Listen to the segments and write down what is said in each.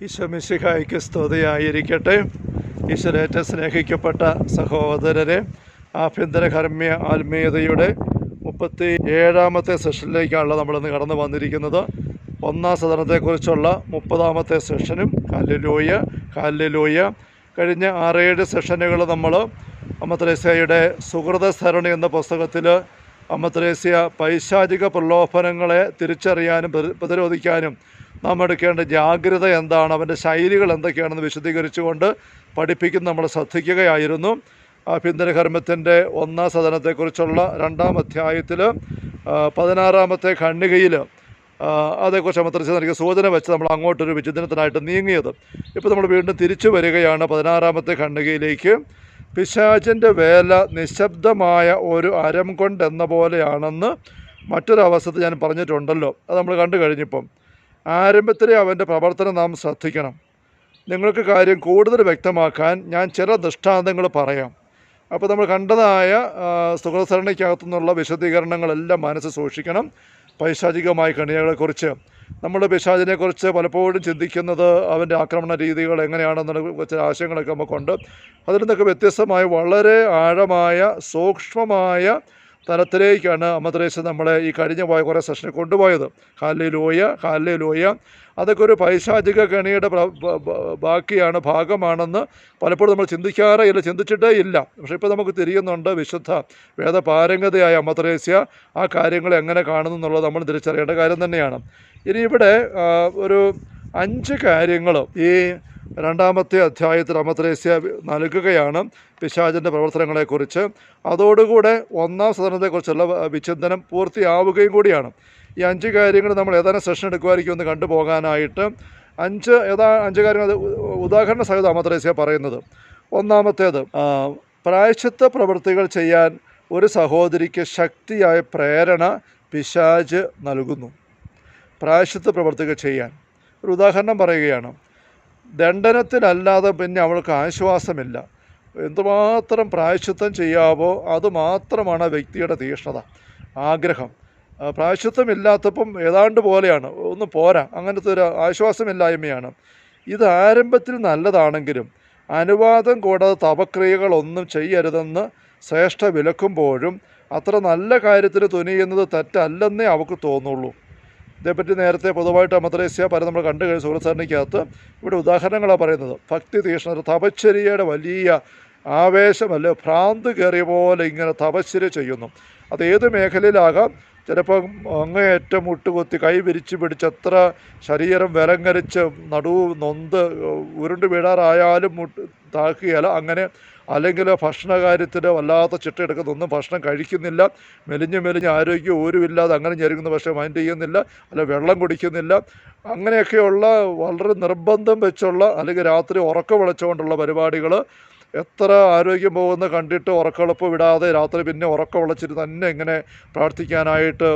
ഈശോമിശിഹായ്ക്ക് സ്തുതിയായിരിക്കട്ടെ. ഈശ്വരേറ്റ സ്നേഹിക്കപ്പെട്ട സഹോദരരെ ആഭ്യന്തര കർമ്മ്യ ആത്മീയതയുടെ മുപ്പത്തി ഏഴാമത്തെ സെഷനിലേക്കാണല്ലോ നമ്മളിന്ന് കടന്നു വന്നിരിക്കുന്നത്. ഒന്നാം സദനത്തെക്കുറിച്ചുള്ള മുപ്പതാമത്തെ സെഷനും. ഹല്ലുലൂയ ഹല്ലുലൂയ. കഴിഞ്ഞ ആറേഴ് സെഷനുകൾ നമ്മൾ അമ്മത്രേസ്യയുടെ സുഹൃത സരണി എന്ന പുസ്തകത്തിൽ അമ്മത്രേസ്യ പൈശാചിക പ്രലോഭനങ്ങളെ തിരിച്ചറിയാനും പ്രതിരോധിക്കാനും നാം എടുക്കേണ്ട ജാഗ്രത എന്താണ്? അവന്റെ ശൈലികൾ എന്തൊക്കെയാണെന്ന് വിശദീകരിച്ചുകൊണ്ട് പഠിപ്പിക്കുന്ന നമ്മൾ ശ്രദ്ധിക്കുകയായിരുന്നു. ആഭ്യന്തര കർമ്മത്തിന്റെ ഒന്നാം സദനത്തെക്കുറിച്ചുള്ള രണ്ടാം അധ്യായത്തിൽ പതിനാറാമത്തെ ഖണ്ഡികയിൽ അതേക്കുറിച്ച് അമർത്തിച്ച് നൽകിയ സൂചന വെച്ച് നമ്മൾ അങ്ങോട്ടൊരു വിചിന്തനത്തിനായിട്ട് നീങ്ങിയത്. ഇപ്പോൾ നമ്മൾ വീണ്ടും തിരിച്ചു വരികയാണ് പതിനാറാമത്തെ ഖണ്ഡികയിലേക്ക്. പിശാചിന്റെ വേല നിശബ്ദമായ ഒരു അരം കൊണ്ടെന്ന പോലെയാണെന്ന് മറ്റൊരവസ്ഥത്തിൽ ഞാൻ പറഞ്ഞിട്ടുണ്ടല്ലോ. അത് നമ്മൾ കണ്ടു കഴിഞ്ഞിപ്പം. ആരംഭത്തിലെ അവന്റെ പ്രവർത്തനം നാം ശ്രദ്ധിക്കണം. നിങ്ങൾക്ക് കാര്യം കൂടുതൽ വ്യക്തമാക്കാൻ ഞാൻ ചില ദൃഷ്ടാന്തങ്ങൾ പറയാം. അപ്പോൾ നമ്മൾ കണ്ടതായ സുഹൃസരണിക്കകത്തു നിന്നുള്ള വിശദീകരണങ്ങളെല്ലാം മനസ്സ് സൂക്ഷിക്കണം. പൈശാചികമായ കണികളെക്കുറിച്ച് നമ്മൾ പിശാചിനെക്കുറിച്ച് പലപ്പോഴും ചിന്തിക്കുന്നത് അവന്റെ ആക്രമണ രീതികൾ എങ്ങനെയാണെന്നുള്ള കുറച്ച് ആശയങ്ങളൊക്കെ നമുക്കുണ്ട്. അതിൽ നിന്നൊക്കെ വ്യത്യസ്തമായ വളരെ ആഴമായ സൂക്ഷ്മമായ തലത്തിലേക്കാണ് അമദ്രേശ് നമ്മളെ ഈ കഴിഞ്ഞ പോയ കുറേ സെഷനിൽ കൊണ്ടുപോയത്. ഹാലി ലോയ ഹാലി ലോയ അതൊക്കെ ഒരു പൈശാചിക കണിയുടെ ബാക്കിയാണ് ഭാഗമാണെന്ന് പലപ്പോഴും നമ്മൾ ചിന്തിക്കാറേ ഇല്ല ചിന്തിച്ചിട്ടേ ഇല്ല. പക്ഷേ ഇപ്പോൾ നമുക്ക് തിരിയുന്നുണ്ട് വിശുദ്ധ വേദപാരംഗതയായ അമദ്രേസ്യ. ആ കാര്യങ്ങൾ എങ്ങനെ കാണുന്നു എന്നുള്ളത് നമ്മൾ തിരിച്ചറിയേണ്ട കാര്യം തന്നെയാണ്. ഇനി ഇവിടെ ഒരു അഞ്ച് കാര്യങ്ങൾ ഈ രണ്ടാമത്തെ അധ്യായത്തിൽ അമത്രേസ്യ നൽകുകയാണ് പിശാചിന്റെ പ്രവർത്തനങ്ങളെക്കുറിച്ച്. അതോടുകൂടെ ഒന്നാം സദനത്തെക്കുറിച്ചുള്ള വിചിന്തനം പൂർത്തിയാവുകയും കൂടിയാണ്. ഈ അഞ്ച് കാര്യങ്ങൾ നമ്മൾ ഏതാനും സെഷൻ എടുക്കുമായിരിക്കും ഒന്ന് കണ്ടുപോകാനായിട്ട്. അഞ്ച് ഏതാ അഞ്ച് കാര്യങ്ങൾ ഉദാഹരണ സഹിതം അമത്രേസ്യ പറയുന്നത്. ഒന്നാമത്തേത് പ്രായശ്ചിത്ത പ്രവൃത്തികൾ ചെയ്യാൻ ഒരു സഹോദരിക്ക് ശക്തിയായ പ്രേരണ പിശാജ് നൽകുന്നു. പ്രായശ്ചിത്ത പ്രവർത്തികൾ ചെയ്യാൻ. ഒരു ഉദാഹരണം പറയുകയാണ്. ദണ്ഡനത്തിലല്ലാതെ പിന്നെ അവൾക്ക് ആശ്വാസമില്ല. എന്തുമാത്രം പ്രായശ്ചിത്തം ചെയ്യാവോ അതുമാത്രമാണ് ആ വ്യക്തിയുടെ തീഷ്ണത ആഗ്രഹം. പ്രായശ്ചിത്തമില്ലാത്തപ്പം ഏതാണ്ട് പോലെയാണ്. ഒന്ന് പോരാ അങ്ങനത്തെ ഒരു ആശ്വാസമില്ലായ്മയാണ്. ഇത് ആരംഭത്തിൽ നല്ലതാണെങ്കിലും അനുവാദം കൂടാതെ തപക്രിയകളൊന്നും ചെയ്യരുതെന്ന് ശ്രേഷ്ഠ വിലക്കുമ്പോഴും അത്ര നല്ല കാര്യത്തിന് തുനിയുന്നത് തെറ്റല്ലെന്നേ അവൾക്ക് തോന്നുള്ളൂ. ഇതേപ്പറ്റി നേരത്തെ പൊതുവായിട്ട് അമദ്രേസ്യ പല നമ്മൾ കണ്ടു കഴിഞ്ഞ സുഹൃത്സാരണിക്കകത്ത് ഇവിടെ ഉദാഹരണങ്ങളാണ് പറയുന്നത്. ഭക്തി തീഷ്ണത തപശ്ചര്യയുടെ വലിയ ആവേശമല്ല? ഭ്രാന്ത് കയറിയ പോലെ ഇങ്ങനെ തപശ്ശരി ചെയ്യുന്നു. അത് ഏത് മേഖലയിലാകാം? ചിലപ്പം അങ്ങേയറ്റം മുട്ടുകുത്തി കൈ വിരിച്ച് പിടിച്ച് എത്ര ശരീരം വിലങ്ങരിച്ച് നടുവ് നൊന്ത് ഉരുണ്ട് വീഴാറായാലും മുട്ട് താക്കുകയല്ല. അങ്ങനെ അല്ലെങ്കിൽ ഭക്ഷണ കാര്യത്തിൽ വല്ലാത്ത ചിട്ടയെടുക്കുന്ന ഭക്ഷണം കഴിക്കുന്നില്ല. മെലിഞ്ഞ് മെലിഞ്ഞ് ആരോഗ്യം ഊരുമില്ലാതെ അങ്ങനെ ഞെരുങ്ങുന്ന പക്ഷേ മൈൻഡ് ചെയ്യുന്നില്ല. അല്ല വെള്ളം കുടിക്കുന്നില്ല. അങ്ങനെയൊക്കെയുള്ള വളരെ നിർബന്ധം വെച്ചുള്ള അല്ലെങ്കിൽ രാത്രി ഉറക്കം വിളച്ചുകൊണ്ടുള്ള പരിപാടികൾ. എത്ര ആരോഗ്യം പോകുന്ന കണ്ടിട്ട് ഉറക്കളപ്പ് വിടാതെ രാത്രി പിന്നെ ഉറക്കം വിളച്ചിട്ട് തന്നെ ഇങ്ങനെ പ്രാർത്ഥിക്കാനായിട്ട്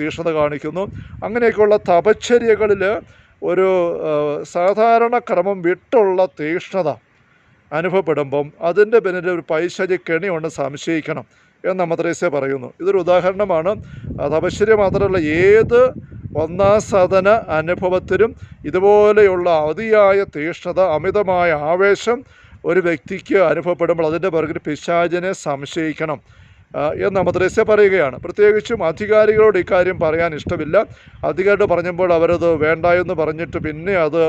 തീഷ്ണത കാണിക്കുന്നു. അങ്ങനെയൊക്കെയുള്ള തപശ്ചര്യകളിൽ ഒരു സാധാരണ ക്രമം വിട്ടുള്ള തീഷ്ണത. അനുഭവപ്പെടുമ്പം അതിന്റെ പിന്നിൽ ഒരു പൈശാചി കെണിയുണ്ട് സംശയിക്കണം എന്ന് മദ്രേസ്യ പറയുന്നു. ഇതൊരു ഉദാഹരണമാണ്. തപശ്ചര്യ മാത്രമല്ല ഏത് ഒന്നാം സദന അനുഭവത്തിലും ഇതുപോലെയുള്ള അതിയായ തീഷ്ണത അമിതമായ ആവേശം ഒരു വ്യക്തിക്ക് അനുഭവപ്പെടുമ്പോൾ അതിന്റെ പിറകിൽ പിശാചിനെ സംശയിക്കണം. എന്ന് മദ്രസ പറയുകയാണ്. പ്രത്യേകിച്ചും അധികാരികളോട് ഇക്കാര്യം പറയാൻ ഇഷ്ടമില്ല. അധികാരികൾ പറഞ്ഞപ്പോൾ അവരത് വേണ്ട എന്ന് പറഞ്ഞിട്ട് പിന്നെ അത്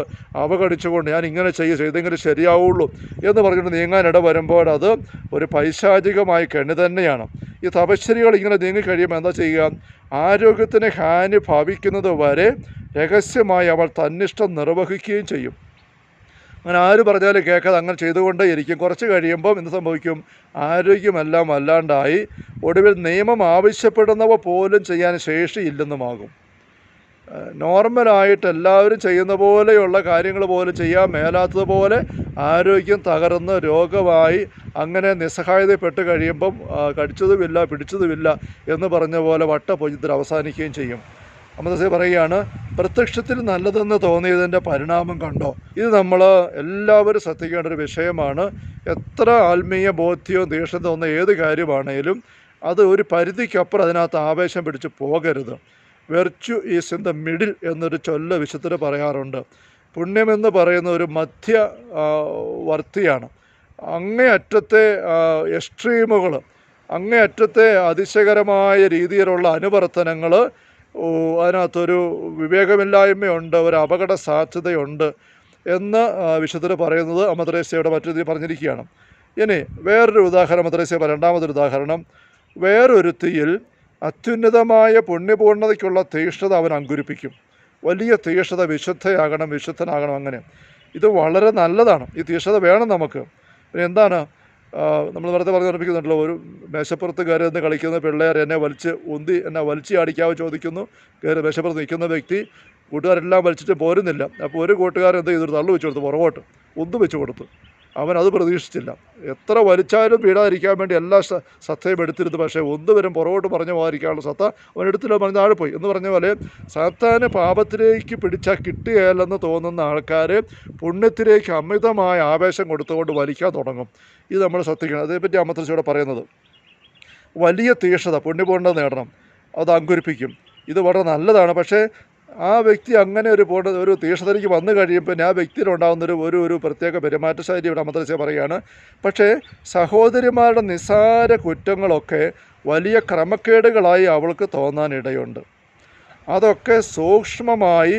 അവഗണിച്ചുകൊണ്ട് ഞാൻ ഇങ്ങനെ ചെയ്യും ചെയ്തെങ്കിലും ശരിയാവുള്ളൂ എന്ന് പറഞ്ഞിട്ട് നീങ്ങാനിട വരുമ്പോൾ അത് ഒരു പൈശാചികമായ കെണി തന്നെയാണ്. ഈ തപശ്ശരികൾ ഇങ്ങനെ നീങ്ങിക്കഴിയുമ്പോൾ എന്താ ചെയ്യുക? ആരോഗ്യത്തിന് ഹാനി ഭവിക്കുന്നത് വരെ രഹസ്യമായി അവൾ തന്നിഷ്ടം നിർവഹിക്കുകയും ചെയ്യും. അങ്ങനെ ആര് പറഞ്ഞാലും കേൾക്കാതെ അങ്ങനെ ചെയ്തുകൊണ്ടേ ഇരിക്കും. കുറച്ച് കഴിയുമ്പം എന്ത് സംഭവിക്കും? ആരോഗ്യമെല്ലാം അല്ലാണ്ടായി. ഒടുവിൽ നിയമം ആവശ്യപ്പെടുന്നവ പോലും ചെയ്യാൻ ശേഷിയില്ലെന്നുമാകും നോർമലായിട്ട് എല്ലാവരും ചെയ്യുന്ന പോലെയുള്ള കാര്യങ്ങൾ പോലും ചെയ്യാൻ മേലാത്തതുപോലെ ആരോഗ്യം തകർന്ന് രോഗമായി അങ്ങനെ നിസ്സഹായതപ്പെട്ട് കഴിയുമ്പം കടിച്ചതുമില്ല പിടിച്ചതുമില്ല എന്ന് പറഞ്ഞ പോലെ വട്ടപൊജിത്തിൽ അവസാനിക്കുകയും ചെയ്യും. അമൃതസേ പറയുകയാണ് പ്രത്യക്ഷത്തിൽ നല്ലതെന്ന് തോന്നിയതിന്റെ പരിണാമം കണ്ടോ? ഇത് നമ്മൾ എല്ലാവരും ശ്രദ്ധിക്കേണ്ട ഒരു വിഷയമാണ്. എത്ര ആത്മീയ ബോധ്യവും ദേഷ്യം തോന്നുന്ന ഏത് കാര്യമാണേലും അത് ഒരു പരിധിക്കപ്പുറം അതിനകത്ത് ആവേശം പിടിച്ച് പോകരുത്. Virtue is in the middle എന്നൊരു ചൊല്ല വിശുദ്ധർ പറയാറുണ്ട്. പുണ്യമെന്ന് പറയുന്ന ഒരു മധ്യ വർത്തിയാണ്. അങ്ങേയറ്റത്തെ എക്സ്ട്രീമുകൾ അങ്ങേയറ്റത്തെ അതിശയകരമായ രീതിയിലുള്ള അനുവർത്തനങ്ങൾ അതിനകത്തൊരു വിവേകമില്ലായ്മയുണ്ട് ഒരു അപകട സാധ്യതയുണ്ട് എന്ന് വിശുദ്ധർ പറയുന്നത് അമദ്രേസയുടെ മറ്റൊരു പറഞ്ഞിരിക്കുകയാണ്. ഇനി വേറൊരു ഉദാഹരണം മദ്രേസ്യ രണ്ടാമതൊരു ഉദാഹരണം. വേറൊരുത്തിയിൽ അത്യുന്നതമായ പുണ്യപൂർണതയ്ക്കുള്ള തീഷ്ണത അവൻ അങ്കുരിപ്പിക്കും. വലിയ തീഷ്ണത വിശുദ്ധയാകണം വിശുദ്ധനാകണം അങ്ങനെ. ഇത് വളരെ നല്ലതാണ്. ഈ തീഷ്ണത വേണം നമുക്ക്. എന്താണ്? നമ്മൾ നേരത്തെ പറഞ്ഞ് ഓർമ്മിക്കുന്നുണ്ടല്ലോ ഒരു മേശപ്പുറത്ത് കയറി നിന്ന് കളിക്കുന്ന പിള്ളേർ എന്നെ വലിച്ച് ഉന്തി എന്നെ വലിച്ച് അടിക്കാവോ ചോദിക്കുന്നു. കയറി മേശപ്പുറത്ത് നിൽക്കുന്ന വ്യക്തി കൂട്ടുകാരെല്ലാം വലിച്ചിട്ട് പോരുന്നില്ല. അപ്പോൾ ഒരു കൂട്ടുകാരെന്ത് ചെയ്തു? തള്ളു വെച്ച് കൊടുത്തു പുറകോട്ട്. ഉന്ത് വെച്ച് കൊടുത്തു. അവൻ അത് പ്രതീക്ഷിച്ചില്ല. എത്ര വലിച്ചാലും വീടാതിരിക്കാൻ വേണ്ടി എല്ലാ സത്തയും എടുത്തിരുന്നു. പക്ഷേ ഒന്നുവരും പുറകോട്ട് പറഞ്ഞു പോകാതിരിക്കാനുള്ള സത്ത അവൻ എടുത്തില്ല പറഞ്ഞ് താഴെ പോയി. എന്ന് പറഞ്ഞ പോലെ സത്താനെ പാപത്തിലേക്ക് പിടിച്ചാൽ കിട്ടുകയില്ലെന്ന് തോന്നുന്ന ആൾക്കാർ പുണ്യത്തിലേക്ക് അമിതമായ ആവേശം കൊടുത്തുകൊണ്ട് വലിക്കാൻ തുടങ്ങും. ഇത് നമ്മൾ ശ്രദ്ധിക്കണം. അതേപ്പറ്റി അമ്മത്തച്ഛയോടെ പറയുന്നത് വലിയ തീക്ഷത പുണ്യപൂർണത നേടണം. അത് അങ്കുരിപ്പിക്കും. ഇത് വളരെ നല്ലതാണ്. പക്ഷേ ആ വ്യക്തി അങ്ങനെ ഒരു പോണ്ട ഒരു തീക്ഷണതയ്ക്ക് വന്നു കഴിയുമ്പോൾ ആ വ്യക്തിയിലുണ്ടാകുന്നൊരു ഒരു ഒരു പ്രത്യേക പെരുമാറ്റ ശൈലി ഇവിടെ അമദ്രസ്യ പറയുകയാണ്. പക്ഷേ സഹോദരിമാരുടെ നിസ്സാര കുറ്റങ്ങളൊക്കെ വലിയ ക്രമക്കേടുകളായി അവൾക്ക് തോന്നാനിടയുണ്ട് അതൊക്കെ സൂക്ഷ്മമായി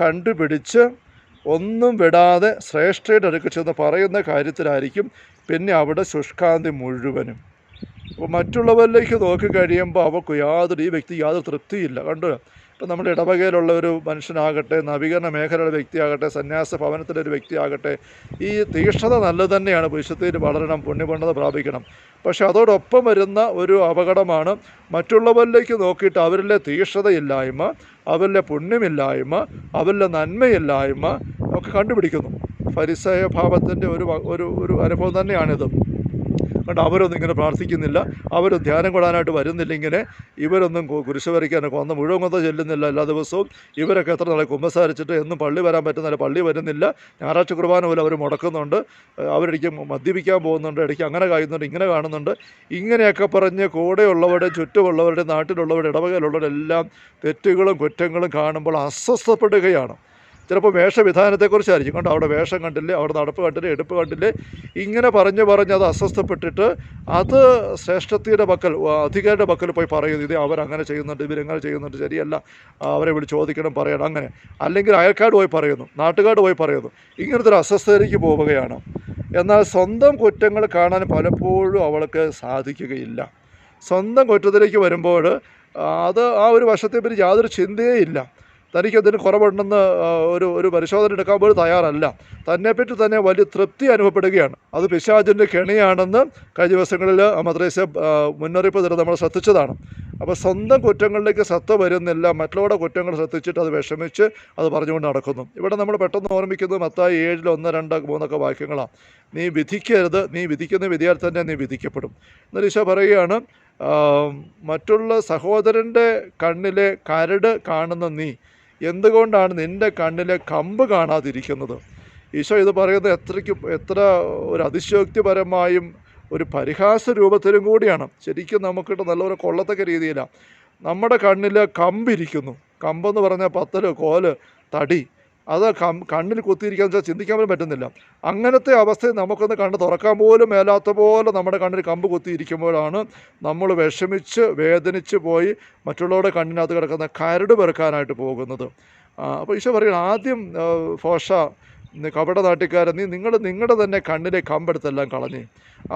കണ്ടുപിടിച്ച് ഒന്നും വിടാതെ ശ്രേഷ്ഠയുടെ അടുക്ക് ചെന്ന് പറയുന്ന കാര്യത്തിലായിരിക്കും പിന്നെ അവിടെ ശുഷ്കാന്തി മുഴുവനും. അപ്പോൾ മറ്റുള്ളവരിലേക്ക് നോക്കി കഴിയുമ്പോൾ യാതൊരു ഈ വ്യക്തി യാതൊരു തൃപ്തിയില്ല. കണ്ടു? ഇപ്പം നമ്മുടെ ഇടവകയിലുള്ള ഒരു മനുഷ്യനാകട്ടെ നവീകരണ മേഖലയുടെ വ്യക്തിയാകട്ടെ സന്യാസ ഭവനത്തിലെ ഒരു വ്യക്തിയാകട്ടെ ഈ തീക്ഷ്ണത നല്ലത് തന്നെയാണ്. വിശുദ്ധിയിൽ വളരണം പുണ്യപൂർണത പ്രാപിക്കണം. പക്ഷേ അതോടൊപ്പം വരുന്ന ഒരു അപകടമാണ് മറ്റുള്ളവരിലേക്ക് നോക്കിയിട്ട് അവരിലെ തീക്ഷ്ണതയില്ലായ്മ അവരിലെ പുണ്യമില്ലായ്മ അവരിലെ നന്മയില്ലായ്മ ഒക്കെ കണ്ടുപിടിക്കുന്നു. പരിസയഭാവത്തിന്റെ ഒരു ഒരു ഒരു അനുഭവം തന്നെയാണിത്. കണ്ട് അവരൊന്നും ഇങ്ങനെ പ്രാർത്ഥിക്കുന്നില്ല. അവർ ധ്യാനം കൊള്ളാനായിട്ട് വരുന്നില്ല ഇങ്ങനെ. ഇവരൊന്നും കുരിശ് വരയ്ക്കാനൊക്കെ കൊന്ന മുഴുവൻ കൊന്ന ചെല്ലുന്നില്ല എല്ലാ ദിവസവും. ഇവരൊക്കെ എത്ര നാളെ കുമ്പസാരിച്ചിട്ട് എന്നും പള്ളി വരാൻ പറ്റുന്നില്ല പള്ളി വരുന്നില്ല. ഞായറാഴ്ച കുർബാന പോലും അവർ മുടക്കുന്നുണ്ട്. അവരിടയ്ക്ക് മദ്യപിക്കാൻ പോകുന്നുണ്ട്. ഇടയ്ക്ക് അങ്ങനെ കായുന്നുണ്ട് ഇങ്ങനെ കാണുന്നുണ്ട്. ഇങ്ങനെയൊക്കെ പറഞ്ഞ് കൂടെയുള്ളവരുടെ ചുറ്റുമുള്ളവരുടെ നാട്ടിലുള്ളവരുടെ ഇടവകയിലുള്ളവരെല്ലാം തെറ്റുകളും കുറ്റങ്ങളും കാണുമ്പോൾ അസ്വസ്ഥപ്പെടുകയാണ്. ചിലപ്പോൾ വേഷവിധാനത്തെക്കുറിച്ചായിരിക്കും. കണ്ടോ? അവിടെ വേഷം കണ്ടില്ലേ അവിടെ നടപ്പ് കണ്ടില്ലേ എടുപ്പ് കണ്ടില്ലേ? ഇങ്ങനെ പറഞ്ഞ് പറഞ്ഞ് അത് അസ്വസ്ഥപ്പെട്ടിട്ട് അത് ശ്രേഷ്ഠത്തിയുടെ പക്കൽ അധികാരിയുടെ പക്കൽ പോയി പറയുന്നു. ഇത് അവരങ്ങനെ ചെയ്യുന്നുണ്ട് ഇവരെങ്ങനെ ചെയ്യുന്നുണ്ട് ശരിയല്ല. അവരെ വിളിച്ച് ചോദിക്കണം പറയണം അങ്ങനെ. അല്ലെങ്കിൽ അയൽക്കാട് പോയി പറയുന്നു നാട്ടുകാട് പോയി പറയുന്നു. ഇങ്ങനത്തെ ഒരു അസ്വസ്ഥതയിലേക്ക് പോവുകയാണ്. എന്നാൽ സ്വന്തം കുറ്റങ്ങൾ കാണാൻ പലപ്പോഴും അവൾക്ക് സാധിക്കുകയില്ല. സ്വന്തം കുറ്റത്തിലേക്ക് വരുമ്പോൾ അത് ആ ഒരു വശത്തെപ്പറ്റി യാതൊരു ചിന്തയേ ഇല്ല. തനിക്ക് അതിന് കുറവുണ്ടെന്ന് ഒരു ഒരു പരിശോധന എടുക്കാൻ പോലും തയ്യാറല്ല. തന്നെപ്പറ്റി തന്നെ വലിയ തൃപ്തി അനുഭവപ്പെടുകയാണ്. അത് പിശാചിന്റെ കെണിയാണെന്ന് കഴിഞ്ഞ ദിവസങ്ങളിൽ മദ്രസ മുന്നറിയിപ്പ് തരുന്നത് നമ്മൾ ശ്രദ്ധിച്ചതാണ്. അപ്പോൾ സ്വന്തം കുറ്റങ്ങളിലേക്ക് ശ്രദ്ധ വരുന്നില്ല. മറ്റുള്ളവരുടെ കുറ്റങ്ങൾ ശ്രദ്ധിച്ചിട്ട് അത് വിഷമിച്ച് അത് പറഞ്ഞുകൊണ്ട് നടക്കുന്നു. ഇവിടെ നമ്മൾ പെട്ടെന്ന് ഓർമ്മിക്കുന്നത് മത്തായി ഏഴിൽ ഒന്ന് രണ്ട് മൂന്നൊക്കെ വാക്യങ്ങളാണ്. നീ വിധിക്കരുത്. നീ വിധിക്കുന്ന വിധിയാൽ തന്നെ നീ വിധിക്കപ്പെടും. എന്നാൽ പറയുകയാണ് മറ്റുള്ള സഹോദരന്റെ കണ്ണിലെ കരട് കാണുന്ന നീ എന്തുകൊണ്ടാണ് നിന്റെ കണ്ണിലെ കമ്പ് കാണാതിരിക്കുന്നത്? ഈശോ ഇത് പറയുന്നത് എത്രയ്ക്ക് എത്ര ഒരു അതിശയോക്തിപരമായും ഒരു പരിഹാസ രൂപത്തിലും കൂടിയാണ്. ശരിക്കും നമുക്കിട്ട് നല്ലൊരു കൊള്ളത്തക്ക രീതിയിലാണ് നമ്മുടെ കണ്ണിൽ കമ്പിരിക്കുന്നു. കമ്പെന്ന് പറഞ്ഞാൽ പത്തൽ കോൽ തടി. അത് കണ്ണിൽ കുത്തിയിരിക്കുക വെച്ചാൽ ചിന്തിക്കാൻ പോലും പറ്റുന്നില്ല. അങ്ങനത്തെ അവസ്ഥയിൽ നമുക്കൊന്ന് കണ്ണ് തുറക്കാൻ പോലും മേലാത്ത പോലെ നമ്മുടെ കണ്ണിൽ കമ്പ് കുത്തിയിരിക്കുമ്പോഴാണ് നമ്മൾ വിഷമിച്ച് വേദനിച്ച് പോയി മറ്റുള്ളവരുടെ കണ്ണിനകത്ത് കിടക്കുന്ന കരട് പെറുക്കാനായിട്ട് പോകുന്നത്. അപ്പോൾ ഈശോ പറയുന്നത് ആദ്യം ഫോഷ കപട നാട്ടിക്കാരൻ നീ നിങ്ങൾ നിങ്ങളുടെ തന്നെ കണ്ണിലെ കമ്പെടുത്തെല്ലാം കളഞ്ഞ്.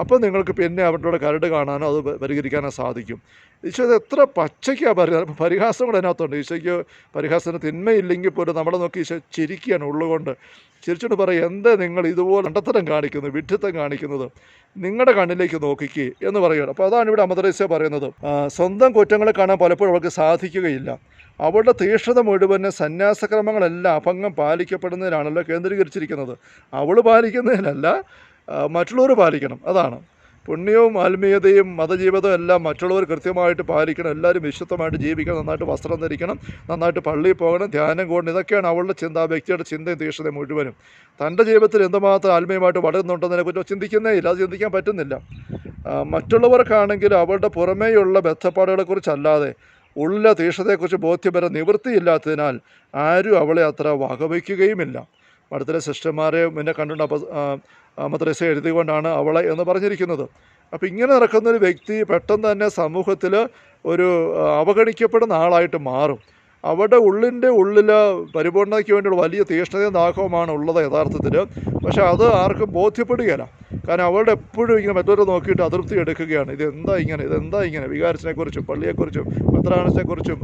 അപ്പോൾ നിങ്ങൾക്ക് പിന്നെ അവരുടെ കരട് കാണാനോ അത് പരിഹരിക്കാനോ സാധിക്കും. ഈശോ ഇത് എത്ര പച്ചയ്ക്കാണ് പരി പരിഹാസം കൂടെ അതിനകത്തുണ്ട്. ഈശോയ്ക്ക് പരിഹാസത്തിന് തിന്മയില്ലെങ്കിൽ പോലും നമ്മളെ നോക്കി ഈശോ ചിരിക്കുകയാണ് ഉള്ളുകൊണ്ട്. ചിരിച്ചുകൊണ്ട് പറയും എന്താ നിങ്ങൾ ഇതുപോലെ കണ്ടത്തരം കാണിക്കുന്നത് വിഡ്ഢിത്തം കാണിക്കുന്നത്? നിങ്ങളുടെ കണ്ണിലേക്ക് നോക്കിക്കുക എന്ന് പറയുകയാണ് അപ്പോൾ അതാണ് ഇവിടെ അമദ്രേസ്യ പറയുന്നത്. സ്വന്തം കുറ്റങ്ങളെ കാണാൻ പലപ്പോഴും അവൾക്ക് സാധിക്കുകയില്ല. അവളുടെ തീക്ഷ്ണത മുഴുവൻ സന്യാസക്രമങ്ങളെല്ലാം അഭംഗം പാലിക്കപ്പെടുന്നതിനാണല്ലോ കേന്ദ്രീകരിച്ചിരിക്കുന്നത്. അവൾ പാലിക്കുന്നതിനല്ല മറ്റുള്ളവർ പാലിക്കണം. അതാണ്. പുണ്യവും ആത്മീയതയും മതജീവിതവും എല്ലാം മറ്റുള്ളവർ കൃത്യമായിട്ട് പാലിക്കണം. എല്ലാവരും വിശുദ്ധമായിട്ട് ജീവിക്കണം. നന്നായിട്ട് വസ്ത്രം ധരിക്കണം. നന്നായിട്ട് പള്ളിയിൽ പോകണം. ധ്യാനം കൂടണം. ഇതൊക്കെയാണ് അവളുടെ ചിന്ത. ആ വ്യക്തിയുടെ ചിന്തയും തീക്ഷണയും മുഴുവനും. തന്റെ ജീവിതത്തിൽ എന്തുമാത്രം ആത്മീയമായിട്ട് വളരുന്നുണ്ടെന്നതിനെ കുറിച്ച് ചിന്തിക്കുന്നേ ഇല്ല. അത് ചിന്തിക്കാൻ പറ്റുന്നില്ല. മറ്റുള്ളവർക്കാണെങ്കിൽ അവളുടെ പുറമേയുള്ള ബന്ധപ്പാടുകളെക്കുറിച്ചല്ലാതെ ഉള്ളിലെ തീക്ഷണതയെക്കുറിച്ച് ബോധ്യപര നിവൃത്തിയില്ലാത്തതിനാൽ ആരും അവളെ അത്ര വകവയ്ക്കുകയുമില്ല. അടുത്തിലെ സിസ്റ്റർമാരെ മുന്നേ കണ്ടുകൊണ്ട് അപ്പ മദ്രസ എഴുതിക്കൊണ്ടാണ് അവളെ എന്ന് പറഞ്ഞിരിക്കുന്നത്. അപ്പോൾ ഇങ്ങനെ നടക്കുന്ന ഒരു വ്യക്തി പെട്ടെന്ന് തന്നെ സമൂഹത്തിൽ ഒരു അവഗണിക്കപ്പെടുന്ന ആളായിട്ട് മാറും. അവരുടെ ഉള്ളിന്റെ ഉള്ളിൽ പരിപൂർണതയ്ക്ക് വേണ്ടിയുള്ള വലിയ തീഷ്ണതയും ദാഹവുമാണ് ഉള്ളത് യഥാർത്ഥത്തിൽ. പക്ഷേ അത് ആർക്കും ബോധ്യപ്പെടുകയില്ല. കാരണം അവരുടെ എപ്പോഴും ഇങ്ങനെ മറ്റൊരു നോക്കിയിട്ട് അതൃപ്തി എടുക്കുകയാണ്. ഇതെന്താ ഇങ്ങനെ? ഇതെന്താ ഇങ്ങനെ? വികാരത്തിനെക്കുറിച്ചും പള്ളിയെക്കുറിച്ചും പത്രാണത്തെക്കുറിച്ചും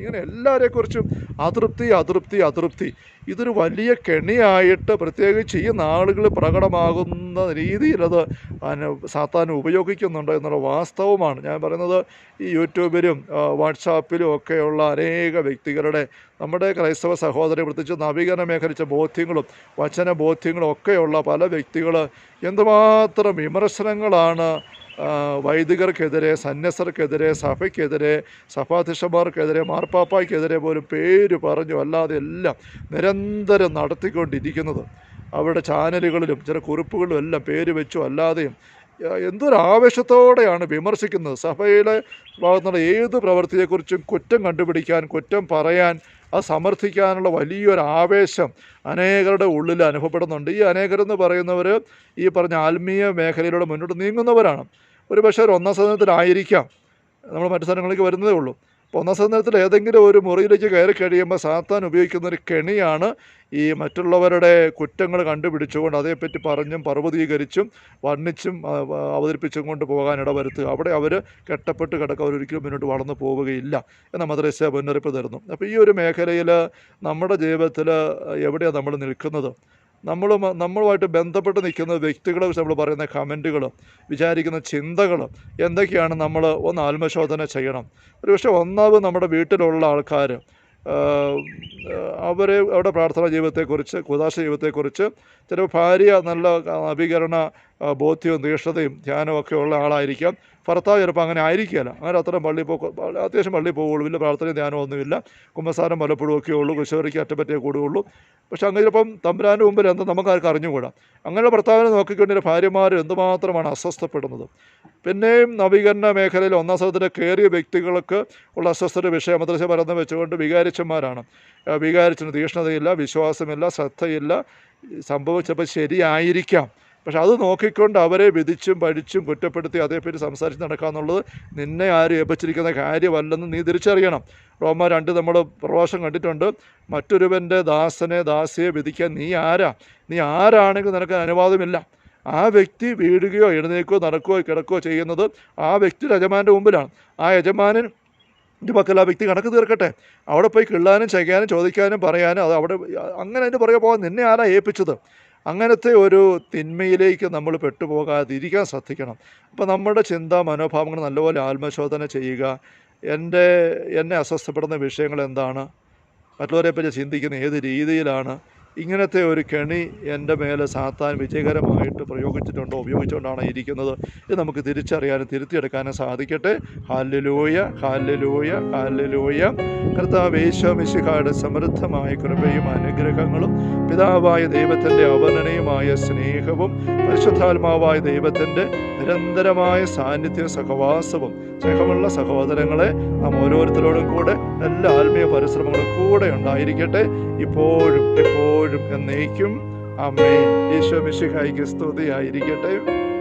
ഇങ്ങനെ എല്ലാവരെക്കുറിച്ചും അതൃപ്തി അതൃപ്തി അതൃപ്തി. ഇതൊരു വലിയ കെണിയായിട്ട് പ്രത്യേകിച്ച് ഈ നാളുകൾ പ്രകടമാകുന്ന രീതിയിലത് സാത്താൻ ഉപയോഗിക്കുന്നുണ്ട് എന്നുള്ള വാസ്തവമാണ്. ഞാൻ പറയുന്നത് ഈ യൂട്യൂബിലും വാട്സാപ്പിലും ഒക്കെയുള്ള അനേക വ്യക്തികളുടെ നമ്മുടെ ക്രൈസ്തവ സഹോദരി പ്രത്യേകിച്ച് നവീകരണ മേഖലിച്ച ബോധ്യങ്ങളും വചന ബോധ്യങ്ങളും ഒക്കെയുള്ള പല വ്യക്തികൾ എന്തുമാത്രം വിമർശനങ്ങളാണ് വൈദികർക്കെതിരെ സന്യസർക്കെതിരെ സഭയ്ക്കെതിരെ സഭാധ്യക്ഷന്മാർക്കെതിരെ മാർപ്പാപ്പായ്ക്കെതിരെ പോലും പേര് പറഞ്ഞു അല്ലാതെ എല്ലാം നിരന്തരം നടത്തിക്കൊണ്ടിരിക്കുന്നത്. അവരുടെ ചാനലുകളിലും ചില കുറിപ്പുകളിലും എല്ലാം പേര് വെച്ചു അല്ലാതെയും എന്തൊരു ആവേശത്തോടെയാണ് വിമർശിക്കുന്നത്. സഭയിലെ ഭാഗത്തുനിന്നുള്ള ഏത് പ്രവൃത്തിയെക്കുറിച്ചും കുറ്റം കണ്ടുപിടിക്കാൻ കുറ്റം പറയാൻ അത് സമർത്ഥിക്കാനുള്ള വലിയൊരു ആവേശം അനേകരുടെ ഉള്ളിൽ അനുഭവപ്പെടുന്നുണ്ട്. ഈ അനേകരെന്ന് പറയുന്നവർ ഈ പറഞ്ഞ ആത്മീയ മേഖലയിലൂടെ മുന്നോട്ട് നീങ്ങുന്നവരാണ്. ഒരു പക്ഷേ ഒരു ഒന്നാം സദനത്തിലായിരിക്കാം നമ്മൾ മറ്റു സ്ഥലങ്ങളിലേക്ക് വരുന്നതേ ഉള്ളൂ. അപ്പോൾ ഏതെങ്കിലും ഒരു മുറിയിലേക്ക് കയറി കഴിയുമ്പോൾ സാത്താൻ ഉപയോഗിക്കുന്ന ഒരു കെണിയാണ് ഈ മറ്റുള്ളവരുടെ കുറ്റങ്ങൾ കണ്ടുപിടിച്ചുകൊണ്ട് അതേപ്പറ്റി പറഞ്ഞും പർവതീകരിച്ചും വർണിച്ചും അവതരിപ്പിച്ചും കൊണ്ട് പോകാനിട വരുത്തുക അവിടെ അവർ കെട്ടപ്പെട്ട് കിടക്കുക അവരൊരിക്കലും മുന്നോട്ട് വളർന്നു പോവുകയില്ല എന്ന മദ്രസ മുന്നറിയിപ്പ് തരുന്നു. അപ്പോൾ ഈ ഒരു മേഖലയിൽ നമ്മുടെ ജീവിതത്തിൽ എവിടെയാണ് നമ്മൾ നിൽക്കുന്നത്? നമ്മൾ നമ്മളുമായിട്ട് ബന്ധപ്പെട്ട് നിൽക്കുന്ന വ്യക്തികളെ കുറിച്ച് നമ്മൾ പറയുന്ന കമന്റുകൾ വിചാരിക്കുന്ന ചിന്തകൾ എന്തൊക്കെയാണ് നമ്മൾ ഒന്ന് ആത്മശോധന ചെയ്യണം. ഒരു പക്ഷേ ഒന്നാമത് നമ്മുടെ വീട്ടിലുള്ള ആൾക്കാർ അവരെ അവരുടെ പ്രാർത്ഥനാ ജീവിതത്തെക്കുറിച്ച് കുദാശ ജീവിതത്തെക്കുറിച്ച് ചിലപ്പോൾ ഭാര്യ നല്ല നവീകരണ ബോധ്യവും തീഷ്ണതയും ധ്യാനവും ഒക്കെ ഉള്ള ആളായിരിക്കാം. ഭർത്താവ് ചിലപ്പോൾ അങ്ങനെ ആയിരിക്കുകയില്ല. അങ്ങനെ അത്രയും പള്ളി പോ അത്യാവശ്യം പള്ളി പോകുള്ളൂ വലിയ പ്രാർത്ഥനയും ധ്യാനമൊന്നുമില്ല കുമ്പസാരം പലപ്പോഴും ഒക്കെ ഉള്ളൂ. കുശവരയ്ക്ക് അറ്റപ്പറ്റേ കൂടുകയുള്ളൂ. പക്ഷെ അങ്ങനെ ചിലപ്പം തമ്പുരാന്റെ മുമ്പിൽ എന്താ നമുക്കാർക്ക് അറിഞ്ഞുകൂടാ. അങ്ങനെ ഭർത്താവിനെ നോക്കിക്കൊണ്ടിരുന്ന ഭാര്യമാർ എന്തുമാത്രമാണ് അസ്വസ്ഥപ്പെടുന്നത്? പിന്നെയും നവീകരണ മേഖലയിൽ ഒന്നാം സ്ഥലത്തിൽ കയറിയ വ്യക്തികൾക്ക് ഉള്ള അസ്വസ്ഥത വിഷയം മദ്രസ പരന്ന് വെച്ചുകൊണ്ട് വികാരിച്ചന്മാരാണ്. വികാരിച്ചിന് തീഷ്ണതയില്ല വിശ്വാസമില്ല ശ്രദ്ധയില്ല. സംഭവിച്ചപ്പോൾ ശരിയായിരിക്കാം. പക്ഷെ അത് നോക്കിക്കൊണ്ട് അവരെ വിധിച്ചും പഠിച്ചും കുറ്റപ്പെടുത്തി അതേപ്പറ്റി സംസാരിച്ച് നടക്കുക എന്നുള്ളത് നിന്നെ ആരും ഏൽപ്പിച്ചിരിക്കുന്ന കാര്യമല്ലെന്ന് നീ തിരിച്ചറിയണം. റോമ രണ്ട് നമ്മൾ പ്രവാസം കണ്ടിട്ടുണ്ട്. മറ്റൊരുവന്റെ ദാസനെ ദാസിയെ വിധിക്കാൻ നീ ആരാ? നീ ആരാണെങ്കിൽ നിനക്ക് അനുവാദമില്ല. ആ വ്യക്തി വീഴുകയോ എഴുന്നേൽക്കുകയോ നടക്കുകയോ കിടക്കുകയോ ചെയ്യുന്നത് ആ വ്യക്തി യജമാന്റെ മുമ്പിലാണ്. ആ യജമാനൻ എന്റെ പക്കൽ ആ വ്യക്തി കണക്ക് തീർക്കട്ടെ. അവിടെ പോയി കിള്ളാനും ചെയ്യാനും ചോദിക്കാനും പറയാനും അത് അവിടെ അങ്ങനെ അതിന്റെ പുറകെ പോകാൻ നിന്നെ ആരാ ഏൽപ്പിച്ചത്? അങ്ങനത്തെ ഒരു തിന്മയിലേക്ക് നമ്മൾ പെട്ടുപോകാതിരിക്കാൻ ശ്രദ്ധിക്കണം. അപ്പോൾ നമ്മുടെ ചിന്താ മനോഭാവങ്ങൾ നല്ലപോലെ ആത്മശോധന ചെയ്യുക. എന്റെ എന്നെ അസ്വസ്ഥപ്പെടുന്ന വിഷയങ്ങൾ എന്താണ്? മറ്റുള്ളവരെപ്പറ്റി ചിന്തിക്കുന്ന ഏത് രീതിയിലാണ്? ഇങ്ങനത്തെ ഒരു കെണി എന്റെ മേലെ സാത്താൻ വിജയകരമായിട്ട് പ്രയോഗിച്ചിട്ടുണ്ടോ ഉപയോഗിച്ചുകൊണ്ടാണ് ഇരിക്കുന്നത് ഇത് നമുക്ക് തിരിച്ചറിയാനും തിരുത്തിയെടുക്കാനും സാധിക്കട്ടെ. ഹാലലൂയ ഹാലലൂയ ഹാലലൂയ കർത്താവ് യേശോമിശിഹായുടെ സമൃദ്ധമായ കൃപയും അനുഗ്രഹങ്ങളും പിതാവായ ദൈവത്തിന്റെ അവർണനീയമായ സ്നേഹവും പരിശുദ്ധാത്മാവായ ദൈവത്തിന്റെ നിരന്തരമായ സാന്നിധ്യ സഹവാസവും സ്നേഹമുള്ള സഹോദരങ്ങളെ നാം ഓരോരുത്തരോടും കൂടെ എല്ലാ ആത്മീയ പരിശ്രമങ്ങളും കൂടെ ഉണ്ടായിരിക്കട്ടെ. ഇപ്പോഴും എപ്പോഴും എന്നേക്കും. അമ്മേ ഈശോ മിശിഹായിക്ക് സ്തുതിയായിരിക്കട്ടെ.